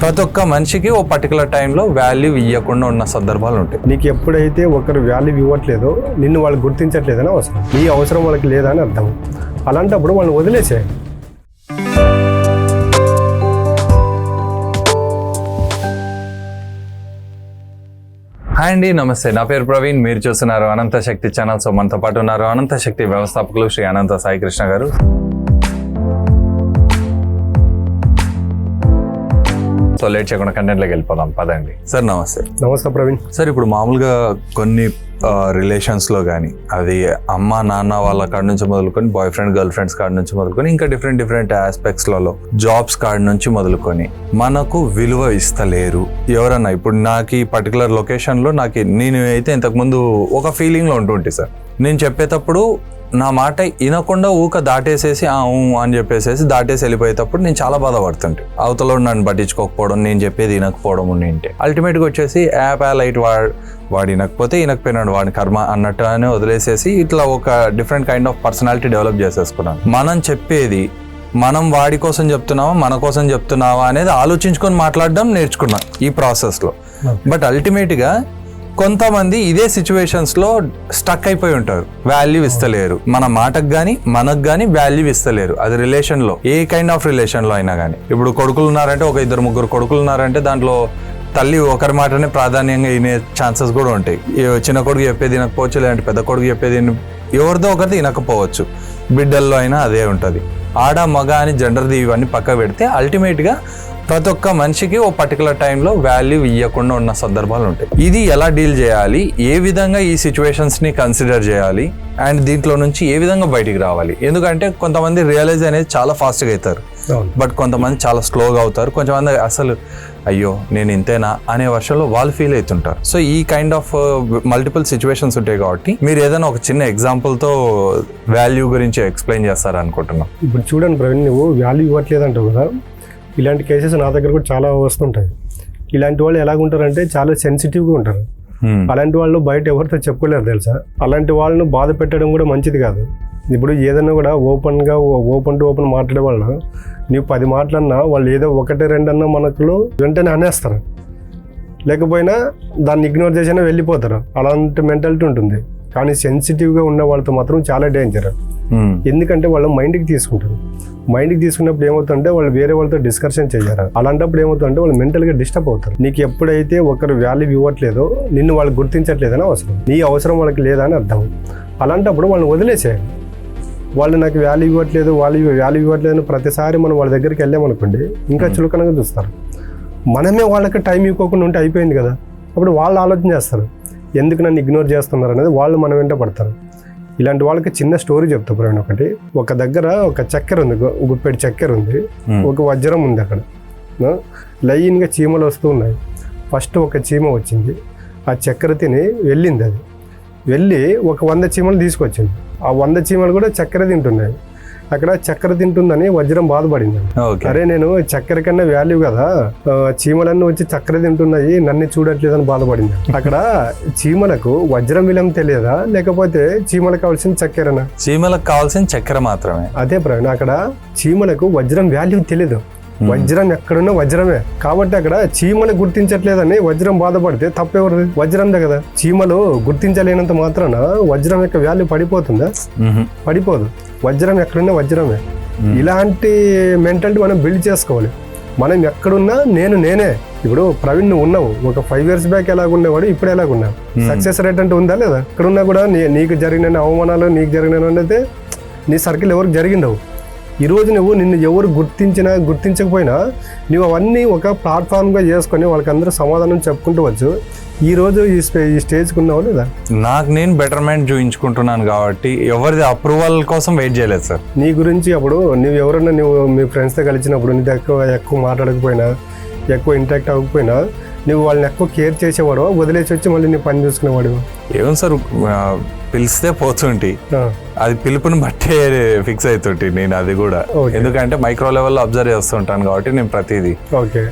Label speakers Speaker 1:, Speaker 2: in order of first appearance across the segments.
Speaker 1: ప్రతి ఒక్క మనిషికి ఓ పర్టికులర్ టైంలో వాల్యూ ఇవ్వకుండా ఉన్న సందర్భాలు ఉంటాయి.
Speaker 2: నీకు ఎప్పుడైతే ఒకరు వాల్యూ ఇవ్వట్లేదో నిన్ను వాళ్ళు గుర్తించట్లేదని అవసరం. నీ అవసరం వాళ్ళకి లేదా అని అర్థం. అలాంటప్పుడు వాళ్ళని వదిలేసేయండి
Speaker 1: హాయ్ అండి నమస్తే. నా పేరు ప్రవీణ్. మీరు చూస్తున్నారు అనంత శక్తి ఛానల్. సో మనతో పాటు ఉన్నారు అనంత శక్తి వ్యవస్థాపకులు శ్రీ అనంత సాయి కృష్ణ గారు. సో లేట్ చేయకుండా కంటెంట్లోకి వెళ్ళిపోదాం. పదండి. సార్ నమస్తే.
Speaker 2: నమస్తే ప్రవీణ్.
Speaker 1: సార్ ఇప్పుడు మామూలుగా కొన్ని రిలేషన్స్లో కానీ అది అమ్మ నాన్న వాళ్ళ కాడ నుంచి మొదలుకొని బాయ్ ఫ్రెండ్ గర్ల్ ఫ్రెండ్స్ కాడ నుంచి మొదలుకొని ఇంకా డిఫరెంట్ డిఫరెంట్ ఆస్పెక్ట్స్లలో జాబ్స్ కాడ నుంచి మొదలుకొని మనకు విలువ ఇస్తలేరు. ఎవరన్నా ఇప్పుడు నాకు ఈ పర్టికులర్ లొకేషన్లో నాకు నేను అయితే ఇంతకుముందు ఒక ఫీలింగ్లో ఉంటుంటే సార్. నేను చెప్పేటప్పుడు నా మాట వినకుండా ఊక దాటేసేసి అని చెప్పేసేసి దాటేసి వెళ్ళిపోయేటప్పుడు నేను చాలా బాధపడుతుంటే. అవతల నన్ను పట్టించుకోకపోవడం నేను చెప్పేది వినకపోవడం ఉండింటే అల్టిమేట్గా వచ్చేసి యాప్ ఆ లైట్ వాడు వాడు వినకపోతే వినకపోయినాడు వాడి కర్మ అన్నట్టు అని వదిలేసేసి ఇట్లా ఒక different kind of personality develop చేసేసుకున్నాను. మనం చెప్పేది మనం వాడి కోసం చెప్తున్నావా మన కోసం చెప్తున్నావా అనేది ఆలోచించుకొని మాట్లాడడం నేర్చుకున్నాం ఈ ప్రాసెస్లో బట్ అల్టిమేట్గా కొంతమంది ఇదే సిచ్యువేషన్స్లో స్టక్ అయిపోయి ఉంటారు. వాల్యూ ఇస్తలేరు. మన మాటకు కానీ మనకు కానీ వాల్యూ ఇస్తలేరు. అది రిలేషన్లో ఏ కైండ్ ఆఫ్ రిలేషన్లో అయినా కానీ ఇప్పుడు కొడుకులు ఉన్నారంటే ఒక ఇద్దరు ముగ్గురు కొడుకులు ఉన్నారంటే దాంట్లో తల్లి ఒకరి మాటనే ప్రాధాన్యంగా వినే ఛాన్సెస్ కూడా ఉంటాయి. చిన్న కొడుకు చెప్పేది వినకపోవచ్చు లేదంటే పెద్ద కొడుకు చెప్పేది ఎవరిదో ఒకరిది వినకపోవచ్చు. బిడ్డల్లో అయినా అదే ఉంటుంది. ఆడ మగ అని జెండర్ది ఇవన్నీ పక్క పెడితే అల్టిమేట్గా ప్రతి ఒక్క మనిషికి ఓ పర్టికులర్ టైంలో వాల్యూ ఇవ్వకుండా ఉన్న సందర్భాలు ఉంటాయి. ఇది ఎలా డీల్ చేయాలి? ఏ విధంగా ఈ సిచ్యువేషన్స్ని కన్సిడర్ చేయాలి? అండ్ దీంట్లో నుంచి ఏ విధంగా బయటికి రావాలి? ఎందుకంటే కొంతమంది రియలైజ్ అనేది చాలా ఫాస్ట్గా అవుతారు. బట్ కొంతమంది చాలా స్లోగా అవుతారు. కొంతమంది అసలు అయ్యో నేను ఇంతేనా అనే వర్షంలో వాళ్ళు ఫీల్ అవుతుంటారు. సో ఈ కైండ్ ఆఫ్ మల్టిపుల్ సిచ్యువేషన్స్ ఉంటాయి కాబట్టి మీరు ఏదైనా ఒక చిన్న ఎగ్జాంపుల్తో వాల్యూ గురించి ఎక్స్ప్లెయిన్ చేస్తారనుకుంటున్నాం
Speaker 2: ఇప్పుడు చూడండి ప్రవీణ్ నువ్వు వాల్యూ ఇవ్వట్లేదు అంటావు కదా? ఇలాంటి కేసెస్ నా దగ్గర కూడా చాలా వస్తుంటాయి. ఇలాంటి వాళ్ళు ఎలాగుంటారంటే చాలా సెన్సిటివ్గా ఉంటారు.
Speaker 1: Hmm.
Speaker 2: అలాంటి వాళ్ళు బయట ఎవరితో చెప్పుకోలేరు తెలుసా? అలాంటి వాళ్ళను బాధ పెట్టడం కూడా మంచిది కాదు. ఇప్పుడు ఏదైనా కూడా ఓపెన్గా ఓపెన్ టు ఓపెన్ మాట్లాడే వాళ్ళు నీవు పది మాటలన్నా వాళ్ళు ఏదో ఒకటి రెండన్నా మనకు వెంటనే అనేస్తారు. లేకపోయినా దాన్ని ఇగ్నోర్ చేసినా వెళ్ళిపోతారు. అలాంటి మెంటాలిటీ ఉంటుంది. కానీ సెన్సిటివ్గా ఉన్న వాళ్ళతో మాత్రం చాలా డేంజర్. ఎందుకంటే వాళ్ళు మైండ్కి తీసుకుంటారు. మైండ్కి తీసుకున్నప్పుడు ఏమవుతుందంటే వాళ్ళు వేరే వాళ్ళతో డిస్కషన్ చేయరు. అలాంటప్పుడు ఏమవుతుందంటే వాళ్ళు మెంటల్గా డిస్టర్బ్ అవుతారు. నీకు ఎప్పుడైతే ఒకరు వాల్యూ ఇవ్వట్లేదో నిన్ను వాళ్ళు గుర్తించట్లేదని అవసరం. నీ అవసరం వాళ్ళకి లేదా అని అర్థం. అలాంటప్పుడు వాళ్ళని వదిలేసేయండి వాళ్ళు నాకు వాల్యూ ఇవ్వట్లేదు వాళ్ళు వాల్యూ ఇవ్వట్లేదు ప్రతిసారి మనం వాళ్ళ దగ్గరికి వెళ్ళామనుకోండి ఇంకా చులకనగా చూస్తారు. మనమే వాళ్ళకి టైం ఇవ్వకుండా ఉంటే అయిపోయింది కదా. అప్పుడు వాళ్ళు ఆలోచన చేస్తారు ఎందుకు నన్ను ఇగ్నోర్ చేస్తున్నారు అనేది వాళ్ళు మన వెంట పడతారు. ఇలాంటి వాళ్ళకి చిన్న స్టోరీ చెప్తా ప్రవీణ్ ఒకటి. ఒక దగ్గర ఒక చక్కెర ఉంది గుప్పెడు చక్కెర ఉంది. ఒక వజ్రం ఉంది అక్కడ. లైన్గా చీమలు వస్తూ ఉన్నాయి. ఫస్ట్ ఒక చీమ వచ్చింది. ఆ చక్కెర తిని వెళ్ళింది అది. వెళ్ళి ఒక వంద చీమలు తీసుకొచ్చింది. ఆ వంద చీమలు కూడా చక్కెర తింటున్నాయి. అక్కడ చక్కెర తింటుందని వజ్రం బాధపడింది. అరే నేను చక్కెర కన్నా వాల్యూ కదా. చీమలన్నీ వచ్చి చక్కెర తింటున్నాయి నన్ను చూడట్లేదని బాధపడింది. అక్కడ చీమలకు వజ్రం విలం తెలియదా? లేకపోతే చీమలకు కావాల్సిన చక్కెరనా?
Speaker 1: చీమలకు కావాల్సిన చక్కెర మాత్రమే.
Speaker 2: అదే ప్రవీణ్ అక్కడ చీమలకు వజ్రం వాల్యూ తెలియదు వజ్రం ఎక్కడున్నా వజ్రమే. కాబట్టి అక్కడ చీమలు గుర్తించట్లేదని వజ్రం బాధపడితే తప్పెవరిది? వజ్రందే కదా. చీమలు గుర్తించలేనంత మాత్రాన వజ్రం యొక్క వాల్యూ పడిపోతుందా. పడిపోదు. వజ్రం ఎక్కడున్నా వజ్రమే. ఇలాంటి మెంటాలిటీ మనం బిల్డ్ చేసుకోవాలి. మనం ఎక్కడున్నా నేను నేనే. ఇప్పుడు ప్రవీణ్ నువ్వు ఉన్నావు. ఒక ఫైవ్ ఇయర్స్ బ్యాక్ ఎలాగుండేవాడు? ఇప్పుడు ఎలాగున్నావు? సక్సెస్ రేట్ అంటే ఉందా లేదా? ఇక్కడున్నా కూడా నీ నీకు జరిగిన అవమానాలు నీకు జరిగిన అయితే నీ సర్కిల్ ఎవరికి జరిగిండవు. ఈరోజు నువ్వు నిన్ను ఎవరు గుర్తించినా గుర్తించకపోయినా నువ్వు అవన్నీ ఒక ప్లాట్ఫామ్గా చేసుకొని వాళ్ళకందరూ సమాధానం చెప్పుకుంటూ వచ్చు. ఈరోజు ఈ స్టే ఈ స్టేజ్కి ఉన్నావు లేదా?
Speaker 1: నాకు నేను బెటర్మెంట్ చూపించుకుంటున్నాను కాబట్టి ఎవరిది అప్రూవల్ కోసం వెయిట్ చేయలేదు సార్
Speaker 2: నీ గురించి అప్పుడు నువ్వు ఎవరన్నా నువ్వు మీ ఫ్రెండ్స్తో కలిసినప్పుడు నీతో ఎక్కువ ఎక్కువ మాట్లాడకపోయినా ఎక్కువ ఇంటాక్ట్ అవ్వకపోయినా నువ్వు వాళ్ళని ఎక్కువ కేర్ చేసేవాడు వదిలేసి వచ్చి మళ్ళీ నీ పని చూసుకునేవాడు.
Speaker 1: ఏం సార్ పిలిస్తే పోతుంటి. అది పిలుపుని బట్టే ఫిక్స్ అవుతుంటి నేను అది కూడా. ఎందుకంటే మైక్రో లెవెల్లో అబ్జర్వ్ చేస్తుంటాను కాబట్టి నేను ప్రతిదీ.
Speaker 2: ఓకే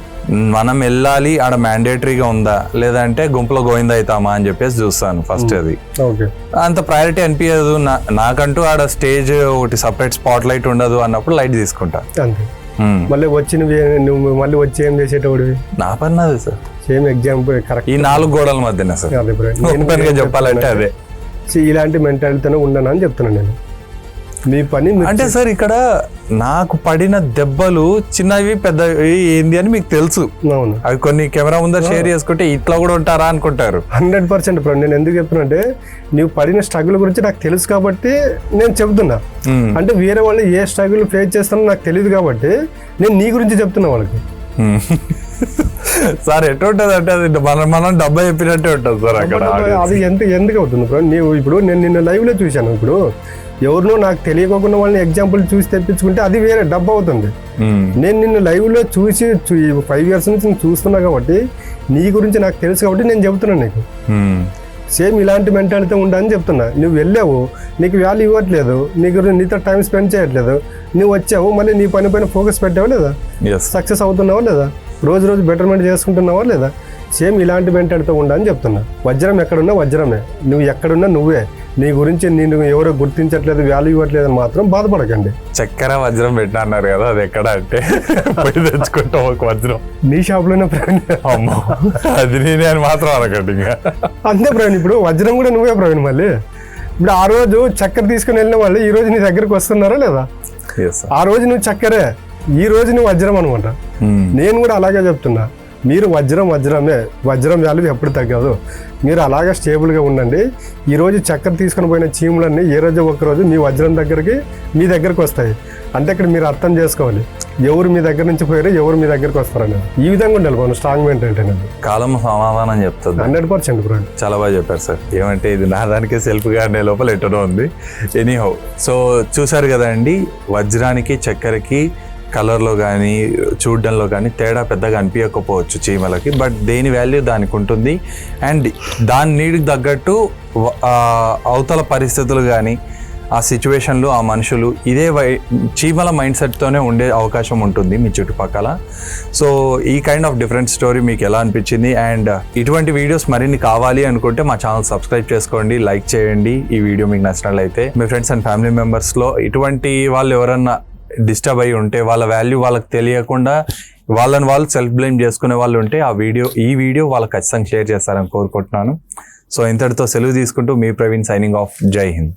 Speaker 1: మనం వెళ్ళాలి ఆడ మ్యాండేటరీగా ఉందా లేదంటే గుంపులో గోయిందా అవుతామా అని చెప్పేసి చూస్తాను ఫస్ట్ అది.
Speaker 2: ఓకే
Speaker 1: అంత ప్రయారిటీ అనిపించదు నాకంటూ ఆడ స్టేజ్ ఒకటి సపరేట్ స్పాట్ లైట్ ఉండదు అన్నప్పుడు లైట్ తీసుకుంటా.
Speaker 2: Hmm. మళ్ళీ వచ్చి నువ్వు మళ్ళీ వచ్చి ఏం చేసేటోడివి?
Speaker 1: నా పని అదే సార్.
Speaker 2: సేమ్ ఎగ్జాంపుల్ కరెక్ట్
Speaker 1: ఈ నాలుగు గోడల మధ్యన సార్.
Speaker 2: నేను
Speaker 1: ఓపెన్గా చెప్పాలంటే అదే.
Speaker 2: ఇలాంటి మెంటాలిటీతోనే ఉన్నాను అని చెప్తున్నాను నేను. మీ పని
Speaker 1: అంటే సార్ ఇక్కడ నాకు పడిన దెబ్బలు చిన్నవి పెద్దవి ఏంది అని మీకు తెలుసు. అవి కొన్ని కెమెరా ముందర షేర్ చేసుకుంటే ఇట్లా కూడా ఉంటారా అనుకుంటారు.
Speaker 2: హండ్రెడ్ పర్సెంట్ నేను ఎందుకు చెప్తున్నా నువ్వు పడిన స్ట్రగుల్ గురించి నాకు తెలుసు కాబట్టి నేను చెప్తున్నా. అంటే వేరే వాళ్ళు ఏ స్ట్రగుల్ ఫేస్ చేస్తారో నాకు తెలియదు కాబట్టి నేను నీ గురించి చెప్తున్నా వాళ్ళకి.
Speaker 1: సార్ ఎటు ఉంటుంది అంటే అది మనం మనం డబ్బా చెప్పినట్టే ఉంటుంది సార్ అక్కడ
Speaker 2: అది ఎంత ఎందుకు అవుతుంది నీవు ఇప్పుడు నేను నిన్న లైవ్లో చూశాను ఇప్పుడు. ఎవరినో నాకు తెలియకోకుండా వాళ్ళని ఎగ్జాంపుల్ చూసి తెప్పించుకుంటే అది వేరే డబ్బు అవుతుంది. నేను నిన్ను లైవ్లో చూసి ఫైవ్ ఇయర్స్ నుంచి నేను చూస్తున్నా కాబట్టి నీ గురించి నాకు తెలుసు కాబట్టి నేను చెబుతున్నాను నీకు. సేమ్ ఇలాంటి మెంటాలిటీ ఉండని చెప్తున్నా. నువ్వు వెళ్ళావు నీకు వాల్యూ ఇవ్వట్లేదు నీకు నీతో టైం స్పెండ్ చేయట్లేదు నువ్వు వచ్చావు మళ్ళీ నీ పని పైన ఫోకస్ పెట్టావా లేదా? సక్సెస్ అవుతున్నావా లేదా? రోజు రోజు బెటర్మెంట్ చేసుకుంటున్నావా లేదా? సేమ్ ఇలాంటి మెంటాలిటీ ఉండని చెప్తున్నా. వజ్రం ఎక్కడున్నా వజ్రమే. నువ్వు ఎక్కడున్నా నువ్వే. నీ గురించి నేను ఎవరో గుర్తించట్లేదు వాల్యూ ఇవ్వట్లేదు అని మాత్రం బాధపడకండి.
Speaker 1: చక్కెర వజ్రం పెట్టిన అన్నారు కదా అది ఎక్కడ అంటే తెచ్చుకుంటాం ఒక వజ్రం.
Speaker 2: నీ షాప్లోనే ప్రవీణ్.
Speaker 1: అమ్మో అది నేనే అని మాత్రం అనకండి ఇంకా.
Speaker 2: అంతే ప్రవీణ్ ఇప్పుడు వజ్రం కూడా నువ్వే ప్రవీణ్ మళ్ళీ. ఇప్పుడు ఆ రోజు చక్కెర తీసుకుని వెళ్ళిన వాళ్ళు ఈ రోజు నీ దగ్గరికి వస్తున్నారా లేదా? ఆ రోజు నువ్వు చక్కెరే ఈ రోజు నువ్వు వజ్రం అనమాట నేను కూడా అలాగే చెప్తున్నా. మీరు వజ్రం వజ్రమే వజ్రం వాల్యూ ఎప్పుడు తగ్గదు. మీరు అలాగే స్టేబుల్గా ఉండండి. ఈ రోజు చక్కెర తీసుకొని పోయిన చీములన్నీ ఏ రోజు ఒక రోజు మీ వజ్రం దగ్గరికి మీ దగ్గరికి వస్తాయి. అంటే ఇక్కడ మీరు అర్థం చేసుకోవాలి. ఎవరు మీ దగ్గర నుంచి పోయారో ఎవరు మీ దగ్గరికి వస్తారని ఈ విధంగా ఉండాలి. మనం స్ట్రాంగ్ అనేది.
Speaker 1: కాలం సమాధానం చెప్తుంది.
Speaker 2: హండ్రెడ్ పర్సెంట్ బ్రో
Speaker 1: చాలా బాగా చెప్పారు సార్. ఏమంటే ఇది నా దానికే సెల్ఫ్గా అనే లోపల ఎటనో ఉంది. ఎనీహౌ సో చూసారు కదండి వజ్రానికి చక్కెరకి కలర్లో కానీ చూడడంలో కానీ తేడా పెద్దగా అనిపించకపోవచ్చు చీమలకి. బట్ దేని వాల్యూ దానికి ఉంటుంది. అండ్ దాని నీడికి తగ్గట్టు అవతల పరిస్థితులు కానీ ఆ సిచ్యువేషన్లు ఆ మనుషులు ఇదే వై చీమల మైండ్ సెట్తోనే ఉండే అవకాశం ఉంటుంది మీ చుట్టుపక్కల. సో ఈ కైండ్ ఆఫ్ డిఫరెంట్ స్టోరీ మీకు ఎలా అనిపించింది? అండ్ ఇటువంటి వీడియోస్ మరిన్ని కావాలి అనుకుంటే మా ఛానల్ సబ్స్క్రైబ్ చేసుకోండి లైక్ చేయండి. ఈ వీడియో మీకు నచ్చినట్లయితే మీ ఫ్రెండ్స్ అండ్ ఫ్యామిలీ మెంబర్స్లో ఇటువంటి వాళ్ళు ఎవరన్నా డిస్టర్బ్ అయి ఉంటే వాళ్ళ వాల్యూ వాళ్ళకి తెలియకుండా వాళ్ళని వాళ్ళు సెల్ఫ్ బ్లేమ్ చేసుకునే వాళ్ళు ఉంటే ఆ వీడియో ఈ వీడియో వాళ్ళకి ఖచ్చితంగా షేర్ చేస్తారని కోరుకుంటున్నాను. సో ఇంతటితో సెలవు తీసుకుంటూ మీ ప్రవీణ్ సైనింగ్ ఆఫ్. జై హింద్.